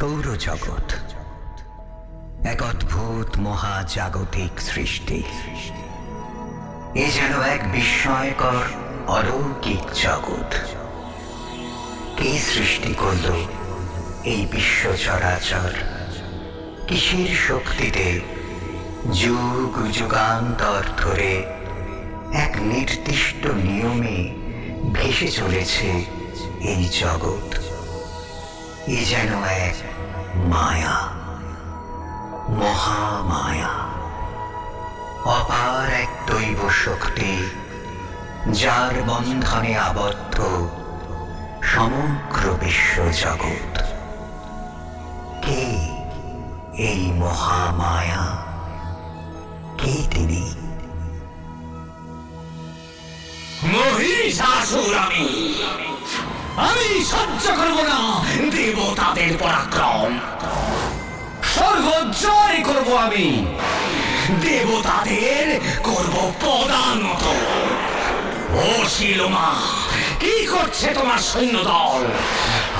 সৌরজগৎ। এক অদ্ভুত মহাজাগতিক সৃষ্টি। এ যেন এক বিস্ময়কর অলৌকিক জগৎ। কে সৃষ্টি করল এই বিশ্ব চরাচর কিসের শক্তিতে যুগ যুগান্তর ধরে এক নির্দিষ্ট নিয়মে ভেসে চলেছে এই জগৎ? এ যেন এক মায়া, মহামায়া। অপার এক দৈব শক্তি, যার বন্ধনে আবদ্ধ সমগ্র বিশ্ব জগৎ কে এই মহামায়া? কে তিনি? মহিষাসুর আমি। আমি সহ্য করব না। দেবতাদের পরাক্রম। স্বর্গ জয় করব আমি। দেবতাদের করব পদানত ও শিলমা কি করছে তোমার সৈন্য দল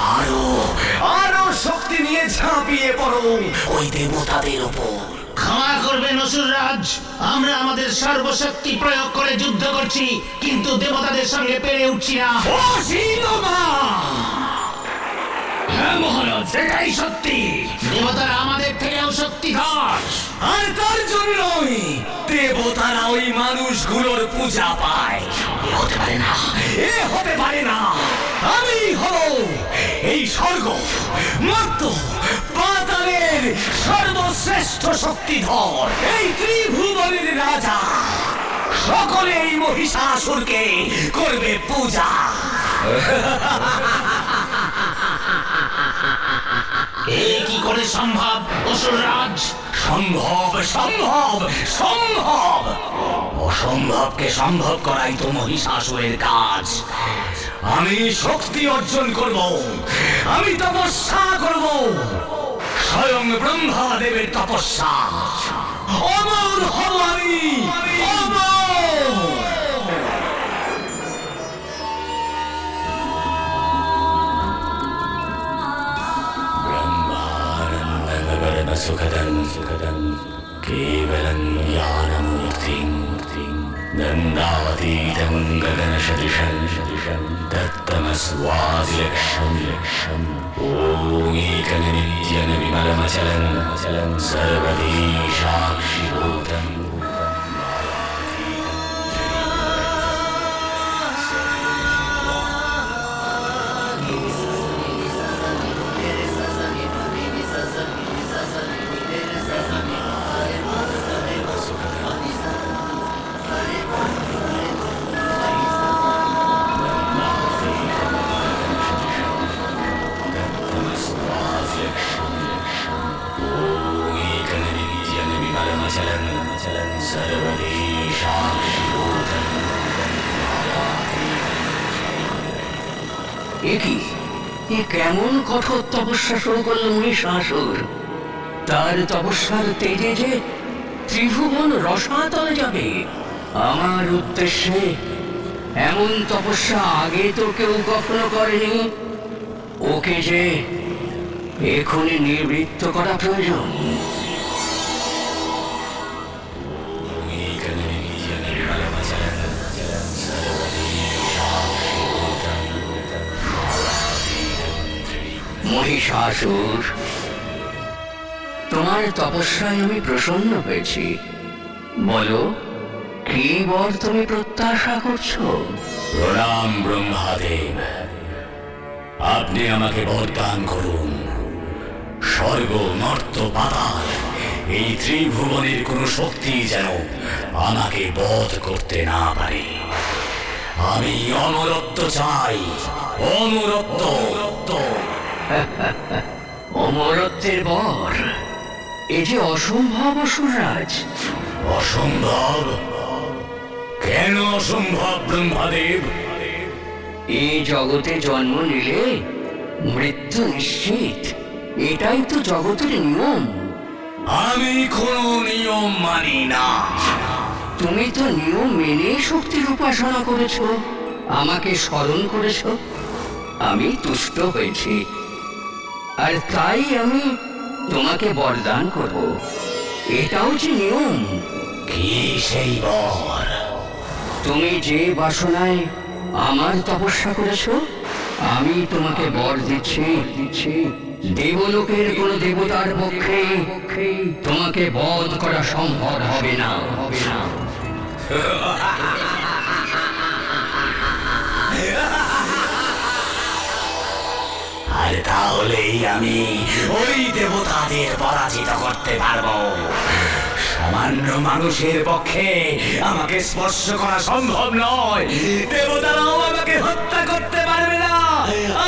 আরও আরও শক্তি নিয়ে ঝাঁপিয়ে পড়ো। ওই দেবতাদের উপর ক্ষমা করবেন অসুররাজ আমরা আমাদের সর্বশক্তি প্রয়োগ করে যুদ্ধ করছি কিন্তু দেবতাদের সঙ্গে পেরে উঠছি না। হ্যাঁ মহারাজ এটাই সত্যি। দেবতারা আমাদের থেকেও শক্তিধর। আর তার জন্যই দেবতারা ওই মানুষগুলোর পূজা পায়। হতে পারে না। এ হতে পারে না। আমি হব এই স্বর্গ মর্ত পাতালের সর্বশ্রেষ্ঠ শক্তিধর, এই ত্রিভুবনের রাজা। সকলে এই মহিষাসুরকে করবে পূজা। এ কি করে সম্ভব, অসুররাজ? সম্ভব সম্ভব সম্ভব। অসম্ভবকে সম্ভব করাই তো মহিষাসুরের কাজ। আমি শক্তি অর্জন করব আমি তপস্যা করব স্বয়ং ব্রহ্মা দেবের তপস্যা অমর হব আমি অমর ब्रह्मानन्दगगनसुखदं सुखदं केवलं ज्ञानमूर्तिं गन्धातीतं गगनशदिशं दत्तमस्वादिलक्षं लक्षम् ॐ सर्वदी साक्षिभूतम् এ কি? এ কেমন কঠোর তপস্যা শুরু করল মহিষাসুর? তার তপস্যার তেজে যে ত্রিভুবন রসাতলে যাবে, আমার উদ্দেশ্যে এমন তপস্যা আগে তো কেউ কখনো করেনি। ওকে যে এখনই নিবৃত্ত করা প্রয়োজন। মহিষাসুর তোমার তপস্যায় আমি প্রসন্ন হয়েছি। বলো, কি বর তুমি প্রত্যাশা করছ? প্রণাম ব্রহ্মাদেব। আপনি আমাকে বরদান করুন। স্বর্গ মর্ত পাতাল, এই ত্রিভুবনের কোনো শক্তি যেন আমাকে বধ করতে না পারে। আমি অমরত্ব চাই, অমরত্ব। অমরত্বের বর এ যে অসম্ভব অসুররাজ। অসম্ভব? কেন অসম্ভব ব্রহ্মাদেব? এই জগতে জন্ম নিলে মৃত্যু নিশ্চিত। এটাই তো জগতের নিয়ম। আমি কোনো নিয়ম মানি না। তুমি তো নিয়ম মেনে শক্তির উপাসনা করেছ আমাকে স্মরণ করেছ। আমি তুষ্ট হয়েছি। আর তাই আমি তোমাকে বরদান করব। এটাও যে নিয়ম। কি সেই বর? তুমি যে বাসনায় আমার তপস্যা করেছ আমি তোমাকে বর দিচ্ছি। দিচ্ছি দেবলোকের কোন দেবতার পক্ষে তোমাকে বধ করা সম্ভব হবে না। হবে না। তাহলেই আমি ওই দেবতাদের পরাজিত করতে পারব। সামান্য মানুষের পক্ষে আমাকে স্পর্শ করা সম্ভব নয়। দেবতারাও আমাকে হত্যা করতে পারবে না।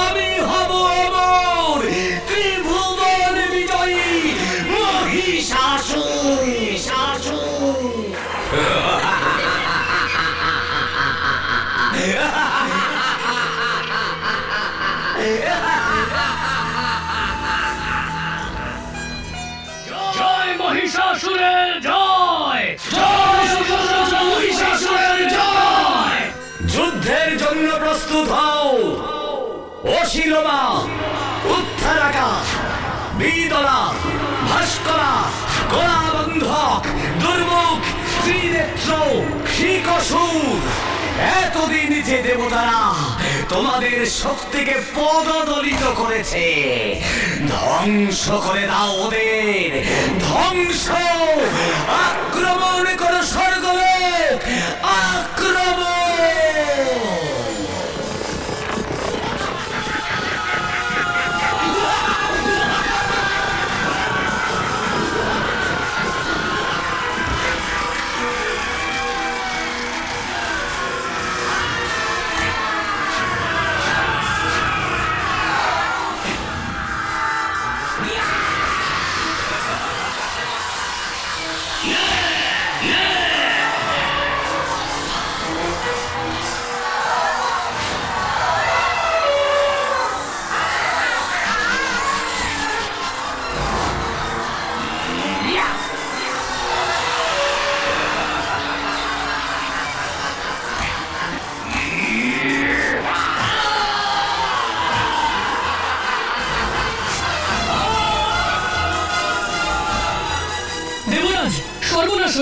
আমি হব অমর, ত্রিভুবন বিজয়ী, মহিষাসুর, শাসুর। জন্য প্রস্তুত হও। অশিলমা, উত্থারাকা, বিদলা, ভাস্করা কলাবন্ধক দুর্মুখ, ত্রিনেত্র, শিকসুর। এতদিন যে দেবতারা তোমাদের শক্তিকে পদদলিত করেছে, ধ্বংস করে দাও ওদের। ধ্বংস! আক্রমণ করো স্বর্গলোক! আক্রমণ!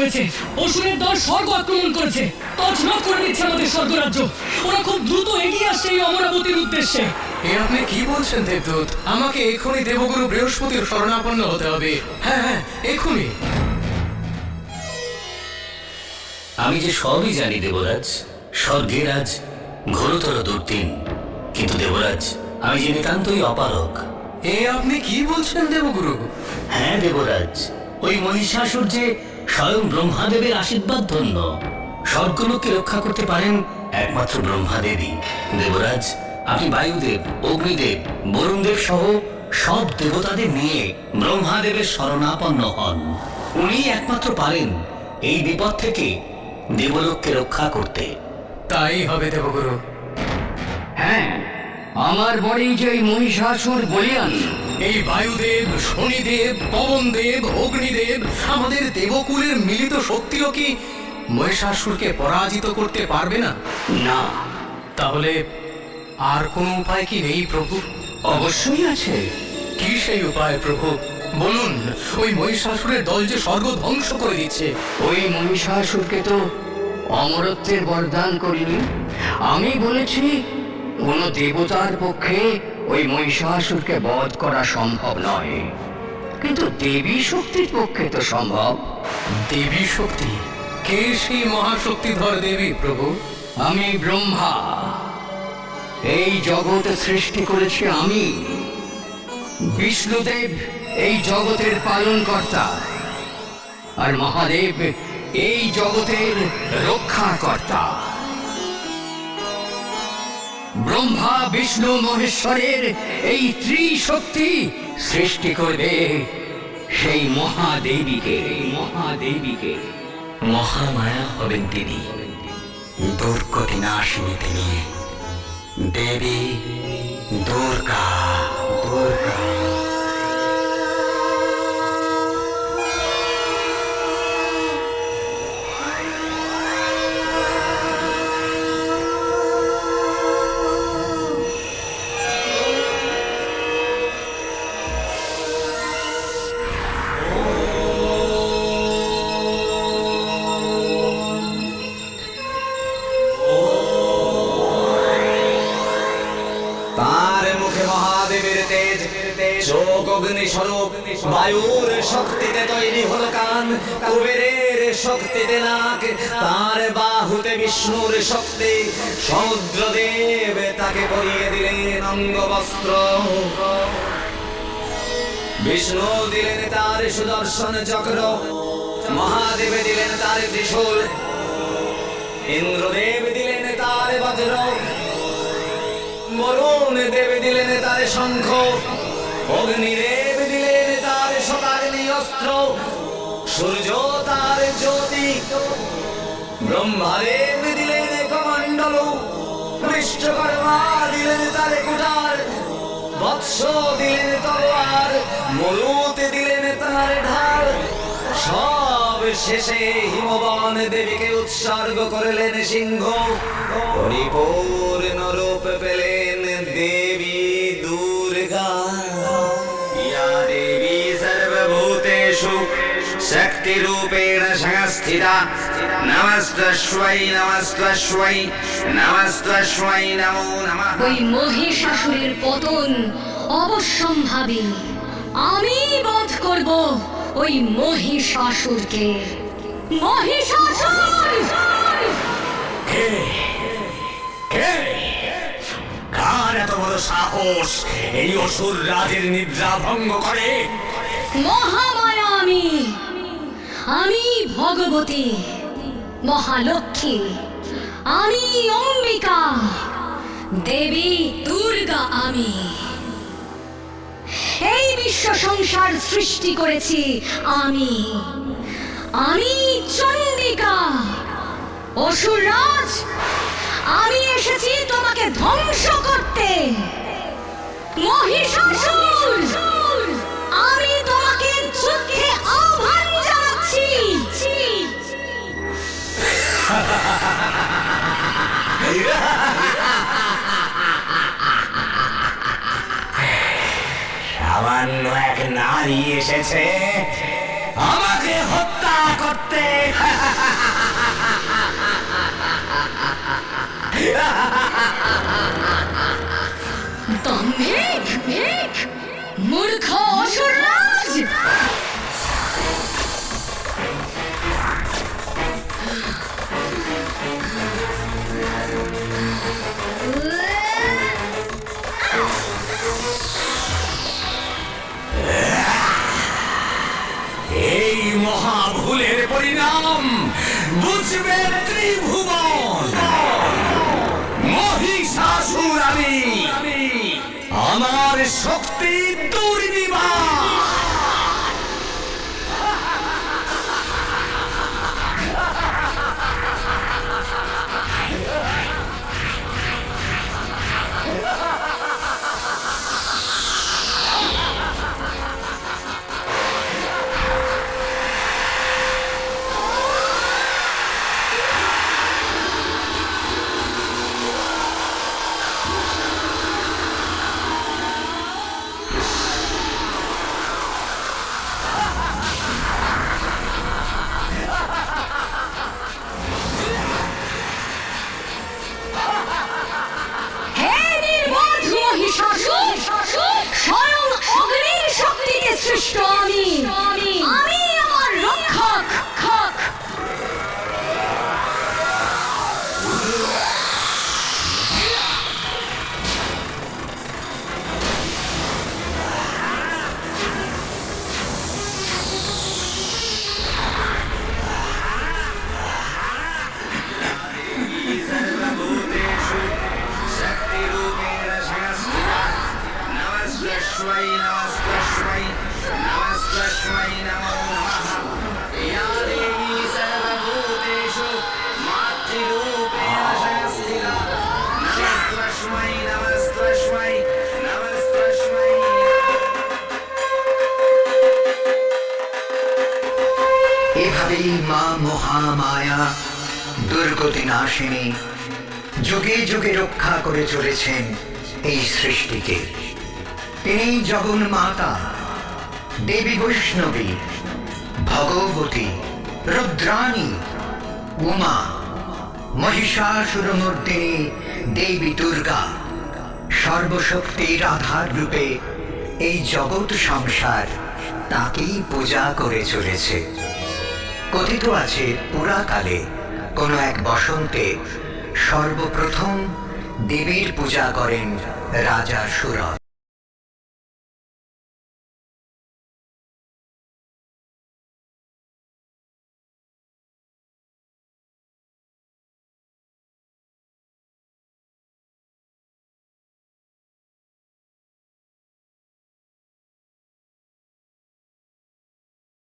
হয়েছে। অসুরের দল স্বর্গ আক্রমণ করেছে। তছনছ করে দিচ্ছে আমাদের স্বর্গরাজ্য। ওরা খুব দ্রুত এগিয়ে আসছে এই অমরাবতীর উদ্দেশ্যে। এ আপনি কি বলছেন দেবদূত? আমাকে এখনই দেবগুরু বৃহস্পতির শরণাপন্ন হতে হবে। হ্যাঁ হ্যাঁ এখনই আমি যে সবই জানি দেবরাজ স্বর্গের আজ ঘোরতর দুর্দিন। কিন্তু দেবরাজ আমি যে নিতান্তই অপারক এ আপনি কি বলছেন দেবগুরু? হ্যাঁ দেবরাজ ওই মহিষাসুর যে স্বয়ং ব্রহ্মাদেবের আশীর্বাদ ধন্য। স্বর্গলোককে রক্ষা করতে পারেন একমাত্র ব্রহ্মাদেবী দেবরাজ, আপনি বায়ুদেব, অগ্নিদেব, বরুণদেব সহ সব দেবতাদের নিয়ে ব্রহ্মাদেবের শরণাপন্ন হন। উনি একমাত্র পারেন এই বিপদ থেকে দেবলোককে রক্ষা করতে। তাই হবে দেবগুরু। হ্যাঁ আমার বড়েই যে মহিষাসুর বলিয়ান এই বায়ুদেব শনিদেব পবনদেব অগ্নিদেব আমাদের দেবকুলের মিলিত শক্তিও কি মহিষাসুরকে পরাজিত করতে পারবে না? না। তাহলে আর কোনো উপায় কি নেই প্রভু? অবশ্যই আছে। কি সেই উপায় প্রভু? বলুন ওই মহিষাসুরের দল যে স্বর্গ ধ্বংস করে দিচ্ছে। ওই মহিষাসুরকে তো অমরত্বের বরদান করিনি। আমি বলেছি কোন দেবতার পক্ষে ওই মহিষাসুরকে বধ করা সম্ভব নয়। কিন্তু দেবী শক্তির পক্ষে তো সম্ভব। দেবী শক্তি? কে সেই মহাশক্তিধর দেবী প্রভু? আমি ব্রহ্মা। এই জগৎ সৃষ্টি করেছি আমি। বিষ্ণুদেব এই জগতের পালন কর্তা আর মহাদেব এই জগতের রক্ষাকর্তা। ব্রহ্মা, বিষ্ণু, মহেশ্বরের এই ত্রিশক্তি সৃষ্টি করবে সেই মহাদেবীকে মহাদেবীকে। মহামায়া হবেন তিনি, দুর্গতি নাশিনী তিনি। দেবী দুর্গা দুর্গা। স্বরূপ, বায়ুর শক্তিতে তৈরি হলো কান, কুবেরের শক্তিতে নাক, তার বাহুতে বিষ্ণুর শক্তি তাকে পরিয়ে দিলেন বিষ্ণু দিলেন তার সুদর্শন চক্র দিলেন তার ইন্দ্রদেব দিলেন তার বজ্র, বরুণ দেব দিলেন তার শঙ্খ অগ্নিদেব দিলেন তার শতাগ্নি অস্ত্র সূর্য তার জ্যোতি ব্রহ্মাদেব দিলেন কমণ্ডল বিশ্বকর্মা দিলেন তার কুটার বৎস দিলেন তলোয়ার মরুতে দিলেন তার ঢাল সব শেষে হিমবান দেবীকে উৎসর্গ করলেন সিংহ পরিপূর্ণ রূপ পেলেন দেবী शक्तिरूपेण संस्थिता নমস্তস্বৈ নমস্তস্বৈ নমস্তস্বৈ ನಮೋ ನಮಃ ওই মহিষাসুরের পতন অবশ্যম্ভাবী। আমি বধ করব ওই মহিষাসুরকে। মহিষাসুর! কে? কে? কার এত বড় সাহস? এই অসুর রাজের নিদ্রা ভঙ্গ করে। মহামায়া আমি। আমি ভগবতী, মহালক্ষ্মী। আমি অম্বিকা, দেবী দুর্গা আমি। এই বিশ্ব সংসার সৃষ্টি করেছি আমি। আমি চণ্ডিকা অসুররাজ। আমি এসেছি তোমাকে ধ্বংস করতে। মহিষাসুর! সামান্য এক নারী এসেছে আমাকে হত্যা করতে। এই মহাভুলের পরিণাম বুঝবে ত্রিভুবন। মহিষাসুর আমি। আমার শক্তি এভাবেই মা মহামায়া দুর্গতি নাশিনী যুগে যুগে রক্ষা করে চলেছেন এই সৃষ্টিকে। তিনি জগন মাতা, দেবী বৈষ্ণবী, ভগবতী, রুদ্রাণী, উমা, মহিষাসুরমূর্তিনী, দেবী দুর্গা, সর্বশক্তির আধার রূপে এই জগৎ সংসার তাকেই পূজা করে চলেছে। কথিত আছে পুরাকালে। কোনো এক বসন্তে সর্বপ্রথম দেবীর পূজা করেন রাজা সুরথ।